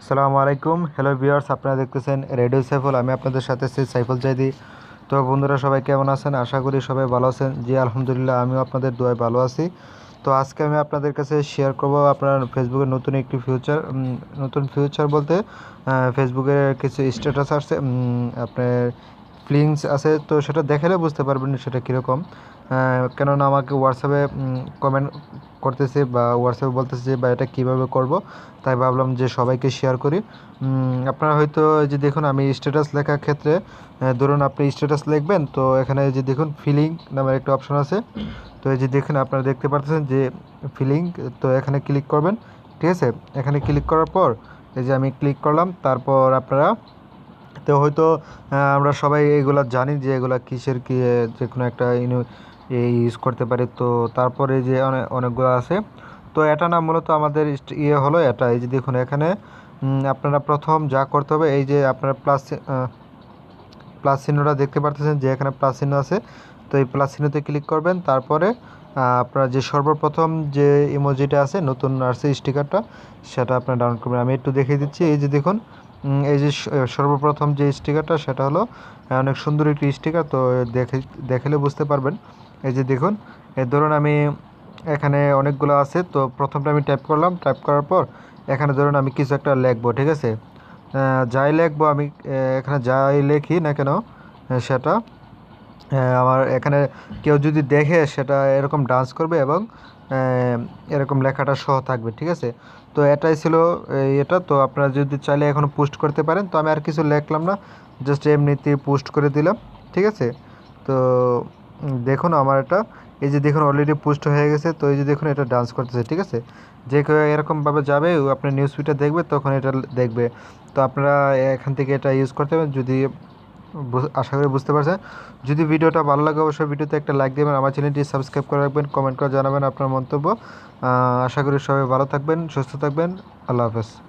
আসসালামু আলাইকুম। Hello viewers আপনারা দেখতেছেন রেডিও সাইফুল আমি আপনাদের সাথে আছি সাইফুল জাইদি তো বন্ধুরা, সবাই কেমন আছেন? আশা করি সবাই ভালো আছেন। জি, আলহামদুলিল্লাহ, আমিও আপনাদের দোয়ায় ভালো আছি। তো আজকে আমি আপনাদের কাছে শেয়ার করব আপনার ফেসবুকের নতুন একটি ফিউচার নতুন ফিউচার বলতে ফেসবুকের কিছু স্ট্যাটাস আসছে আপনার ফিলিংস আছে। তো সেটা দেখালে বুঝতে পারবেন সেটা কীরকম। কেননা আমাকে হোয়াটসঅ্যাপে কমেন্ট করতেছে বা হোয়াটসঅ্যাপে বলতেছে যে বা এটা কীভাবে করব? তাই ভাবলাম যে, সবাইকে শেয়ার করি। আপনারা হয়তো যে দেখুন, আমি স্ট্যাটাস লেখার ক্ষেত্রে ধরুন আপনি স্ট্যাটাস লিখবেন, তো এখানে যে দেখুন ফিলিং নামের একটা অপশন আছে। তো এই যে দেখুন, আপনারা দেখতে পাচ্ছেন যে ফিলিং তো এখানে ক্লিক করবেন, ঠিক আছে? এখানে ক্লিক করার পর, এই যে আমি ক্লিক করলাম, তারপর আপনারা তো হয়তো আমরা সবাই এগুলো জানি যে এগুলা কিসের কি যে কোনো একটা ইউজ করতে পারি। তো তারপরে যে অনেক অনেকগুলো আছে। তো এটা না মূলত আমাদের ইয়ে হলো এটা। এই যে দেখুন এখানে আপনারা প্রথম যা করতে হবে, এই যে আপনারা প্লাস প্লাস চিহ্নটা দেখতে পারতেছেন যে এখানে প্লাস চিহ্ন আছে। তো এই প্লাস চিহ্নতে ক্লিক করবেন। তারপরে আপনারা যে সর্বপ্রথম যে ইমোজিটা আছে, নতুন আসছে স্টিকারটা, সেটা আপনারা ডাউনলোড করবেন। আমি একটু দেখিয়ে দিচ্ছি। এই যে দেখুন এই যে সর্বপ্রথম যে স্টিকারটা, সেটা হলো অনেক সুন্দর একটি স্টিকার, তো দেখে, দেখলে বুঝতে পারবেন। এই যে দেখুন ধরুন আমি এখানে অনেকগুলো আছে, তো প্রথমটা আমি টাইপ করলাম টাইপ করার পর এখানে ধরুন আমি কিছু একটা লিখব, ঠিক আছে? যাই লিখব আমি এখানে যাই লেখি না কেন সেটা আমার এখানে কেউ যদি দেখে সেটা এরকম ডান্স করবে এবং এরকম লেখাটা সহ থাকবে, ঠিক আছে? তো এটাই ছিল এটা। তো আপনারা যদি চাইলে এখন পোস্ট করতে পারেন। তো আমি আর কিছু লিখলাম না জাস্ট এমনিতে পোস্ট করে দিলাম, ঠিক আছে? তো দেখুন আমার এটা। এই যে দেখুন অলরেডি পোস্ট হয়ে গেছে, তো এই যে দেখুন এটা ডান্স করতেছে, ঠিক আছে? যে কেউ এরকমভাবে যাবে ও আপনার নিউজ ফিডটা দেখবে, তখন এটা দেখবে। তো আপনারা এখান থেকে এটা ইউজ করতে পারেন। যদি আশা করি বুঝতে পারছেন। যদি ভিডিওটা ভালো লাগে, অবশ্যই ভিডিওতে একটা লাইক দেবেন, আমার চ্যানেলটি সাবস্ক্রাইব করে রাখবেন কমেন্ট করে জানাবেন আপনার মন্তব্য। আশা করি সবাই ভালো থাকবেন, সুস্থ থাকবেন। আল্লাহ হাফেজ।